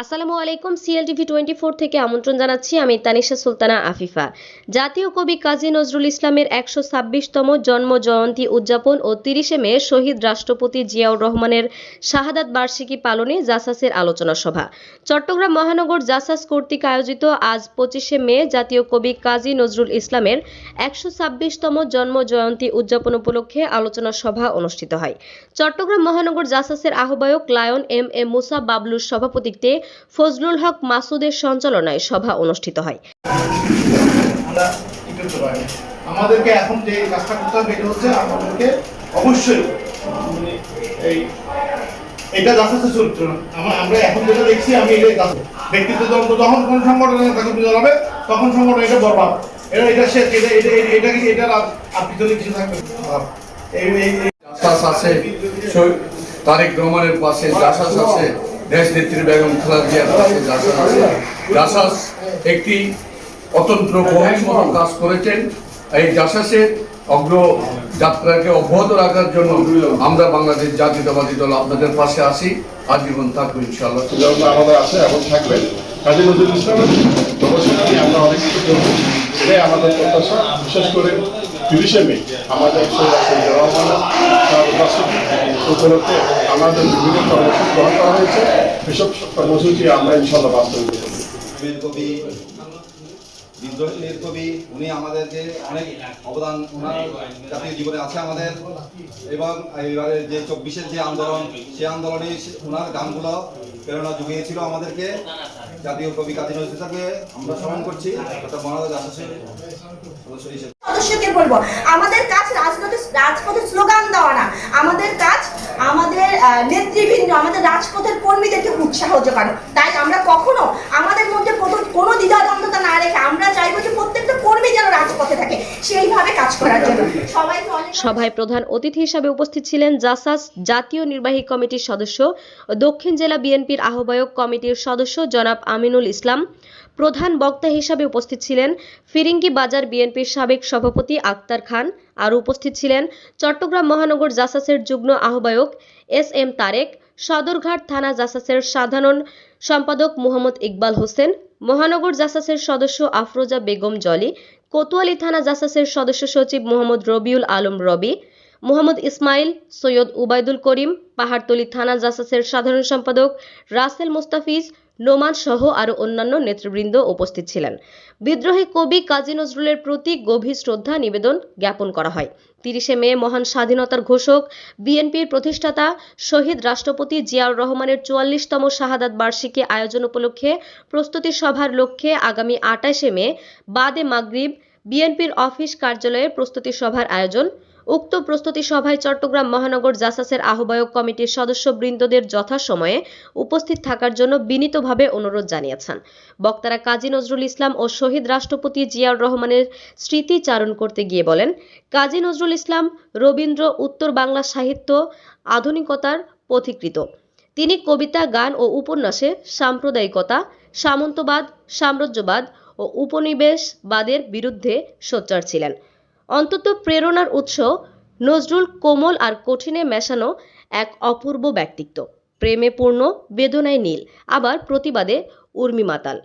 আসসালামু আলাইকুম CLTV twenty four থেকে আমন্ত্রণ জানাচ্ছি আমি তানিশা সুলতানা আফিফা। জাতীয় কবি কাজী নজরুল ইসলামের একশো ছাব্বিশতম জন্ম জয়ন্তী উদযাপন ও তিরিশে মে শহীদ রাষ্ট্রপতি জিয়াউর রহমানের শাহাদাত বার্ষিকী পালনে জাসাসের আলোচনা সভা। চট্টগ্রাম মহানগর জাসাস কর্তৃক আয়োজিত আজ পঁচিশে মে জাতীয় কবি কাজী নজরুল ইসলামের একশো ছাব্বিশতম জন্ম জয়ন্তী উদযাপন উপলক্ষে আলোচনা সভা অনুষ্ঠিত হয়। চট্টগ্রাম মহানগর জাসাসের আহ্বায়ক লায়ন এম এ মুসা বাবলুর সভাপতিত্বে ফজলুল হক মাসুদের সঞ্চালনায় সভা অনুষ্ঠিত হয়। আমাদেরকে এখন যে কাজটা করতে হবে এটা হচ্ছে আমাদেরকে অবশ্যই মানে এই এটা যথার্থ চরিত্র আমরা এখন যেটা দেখছি আমি এটাই যথার্থ ব্যক্তিত্ব যখন যখন কোন সংগঠনে তাকে বোঝা হবে তখন সংগঠন এটা বরবাদ। এটা এটা শেষ এটা এটা এটা- এটা কি এটার আর পিছনে কিছু থাকবে এই এই এই- আছে তারেক রহমানের পাশে জাসাস আছে। দেশ নেত্রী বেগম খালেদা জিয়ার পাশে জাসাস জাসাস একটি অতন্ত্র বহির্মত কাজ করেছেন। এই জাসাসের অগ্রযাত্রাকে অব্যাহত রাখার জন্য আমরা বাংলাদেশ জাতীয়তাবাদী দল আপনাদের পাশে আসি আজীবন থাকব ইনশাআল্লাহ। আমাদের আছে এবং থাকবেন। কাজী নজরুল ইসলামের আমরা অনেক কিছু করব আমাদের প্রত্যাশা। বিশেষ করে তিরিশে মে আমাদের উপলক্ষে আমাদের বিভিন্ন কর্মসূচি গ্রহণ করা হয়েছে। এসব কর্মসূচি আমরা ইনশাল্লাহ বাস্তবায়িত করব। কবি বিদ্রোহীর কবি উনি আমাদেরকে অনেক অবদান ওনার জাতীয় জীবনে আছে আমাদের। এবং এবারে যে চব্বিশের যে আন্দোলন, সেই আন্দোলনে ওনার গানগুলো প্রেরণা আমাদেরকে। জাতীয় কবি কাজী নজরুল ইসলামকে আমরা স্মরণ করছি। আমাদের কাজ স্লোগান দেওয়া না। আমাদের কাজ আমাদের নেতৃবৃন্দ, আমাদের রাজপথের কর্মীদেরকে উৎসাহ যোগানো। তাই আমরা কখনো আমাদের মধ্যে কোনো দ্বিধাদ্বন্দ্বতা না রেখে আমরা চাইব যে প্রত্যেকটা কর্মী যেন রাজপথে থাকে, সেইভাবে কাজ করার জন্য। অনেক সভায় প্রধান অতিথি হিসাবে উপস্থিত ছিলেন জাসাস জাতীয় নির্বাহী কমিটির সদস্য, দক্ষিণ জেলা বিএনপির আহ্বায়ক কমিটির সদস্য জনাব আমিনুল ইসলাম, প্রধান বক্তা হিসাবে উপস্থিত ছিলেন ফিরিঙ্গি বাজার বিএনপির সাবেক সভাপতি আক্তার খান, আর উপস্থিত ছিলেন চট্টগ্রাম মহানগর জাসাসের যুগ্ম আহ্বায়ক এস এম তারেক, সদরঘাট থানা জাসাসের সাধারণ সম্পাদক মোহাম্মদ ইকবাল হোসেন মহানগর জাসাসের সদস্য আফরোজা বেগম জলি, কোতোয়ালি থানা জাসাসের সদস্য সচিব মোহাম্মদ রবিউল আলম রবি, মোহাম্মদ ইসমাইল সৈয়দ উবায়দুল করিম, পাহাড়তলী থানা জাসাসের সাধারণ সম্পাদক রাসেল মুস্তাফিজ নোমান সহ আরও অন্যান্য নেতৃবৃন্দ উপস্থিত ছিলেন। বিদ্রোহী কবি কাজী নজরুলের প্রতি গভীর শ্রদ্ধা নিবেদন জ্ঞাপন করা হয়। তিরিশে মে মহান স্বাধীনতার ঘোষক, বিএনপির প্রতিষ্ঠাতা, শহীদ রাষ্ট্রপতি জিয়াউর রহমানের চুয়াল্লিশতম শাহাদাত বার্ষিকী আয়োজন উপলক্ষে প্রস্তুতি সভার লক্ষ্যে আগামী আটাশে মে বাদে মাগরিব বিএনপির অফিস কার্যালয়ে প্রস্তুতি সভার আয়োজন উক্ত প্রস্তুতি সভায় চট্টগ্রাম মহানগর জাসাসের আহ্বায়ক কমিটির সদস্যবৃন্দদের যথাসময়ে উপস্থিত থাকার জন্য বিনীতভাবে অনুরোধ জানিয়েছেন। বক্তারা কাজী নজরুল ইসলাম ও শহীদ রাষ্ট্রপতি জিয়াউর রহমানের স্মৃতিচারণ করতে গিয়ে বলেন, কাজী নজরুল ইসলাম রবীন্দ্র উত্তর বাংলা সাহিত্য আধুনিকতার পথিকৃত তিনি কবিতা, গান ও উপন্যাসে সাম্প্রদায়িকতা, সামন্তবাদ, সাম্রাজ্যবাদ ও উপনিবেশবাদের বিরুদ্ধে সোচ্চার ছিলেন। অন্তত প্রেরণার উৎস নজরুল কোমল আর কঠিনে মেশানো এক অপূর্ব ব্যক্তিত্ব। প্রেমে পূর্ণ, বেদনায় নীল, আবার প্রতিবাদে উর্মি মাতাল।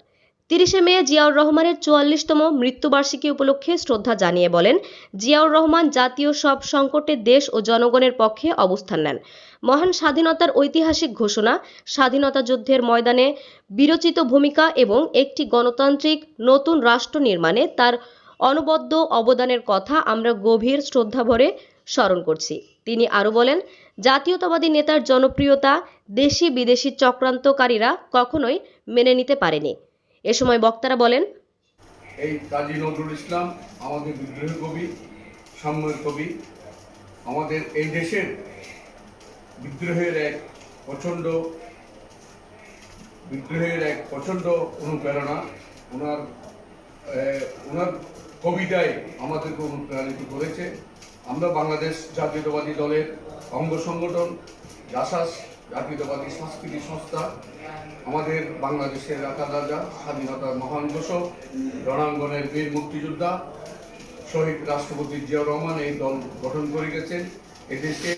তিরিশে মে জিয়াউর রহমানের চুয়াল্লিশতম মৃত্যুবার্ষিকী উপলক্ষে শ্রদ্ধা জানিয়ে বলেন, জিয়াউর রহমান জাতীয় সব সংকটে দেশ ও জনগণের পক্ষে অবস্থান নেন। মহান স্বাধীনতার ঐতিহাসিক ঘোষণা, স্বাধীনতা যুদ্ধের ময়দানে বিরচিত ভূমিকা এবং একটি গণতান্ত্রিক নতুন রাষ্ট্র নির্মাণে তার অনবদ্য অবদানের কথা আমরা গভীর শ্রদ্ধাভরে স্মরণ করছি। তিনি আরও বলেন, জাতীয়তাবাদী নেতার জনপ্রিয়তা দেশি বিদেশি চক্রান্তকারীরা কখনোই মেনে নিতে পারেনি। এ সময় বক্তারা বলেন, এই কাজী নজরুল ইসলাম আমাদের বিদ্রোহী কবি সাম্যের কবি, আমাদের এই দেশের বিদ্রোহের এক প্রচণ্ড, বিদ্রোহের এক প্রচণ্ড অনুপ্রেরণা, ওনার ওনার কবিতায় আমাদেরকে অনুপ্রাণিত করেছে। আমরা বাংলাদেশ জাতীয়তাবাদী দলের অঙ্গ সংগঠন জাসাস জাতীয়তাবাদী সাংস্কৃতিক সংস্থা, আমাদের বাংলাদেশের রাখা রাজা স্বাধীনতার মহান ঘোষক, রণাঙ্গনের বীর মুক্তিযোদ্ধা, শহীদ রাষ্ট্রপতি জিয়াউর রহমান এই দল গঠন করে গেছেন। এদেশে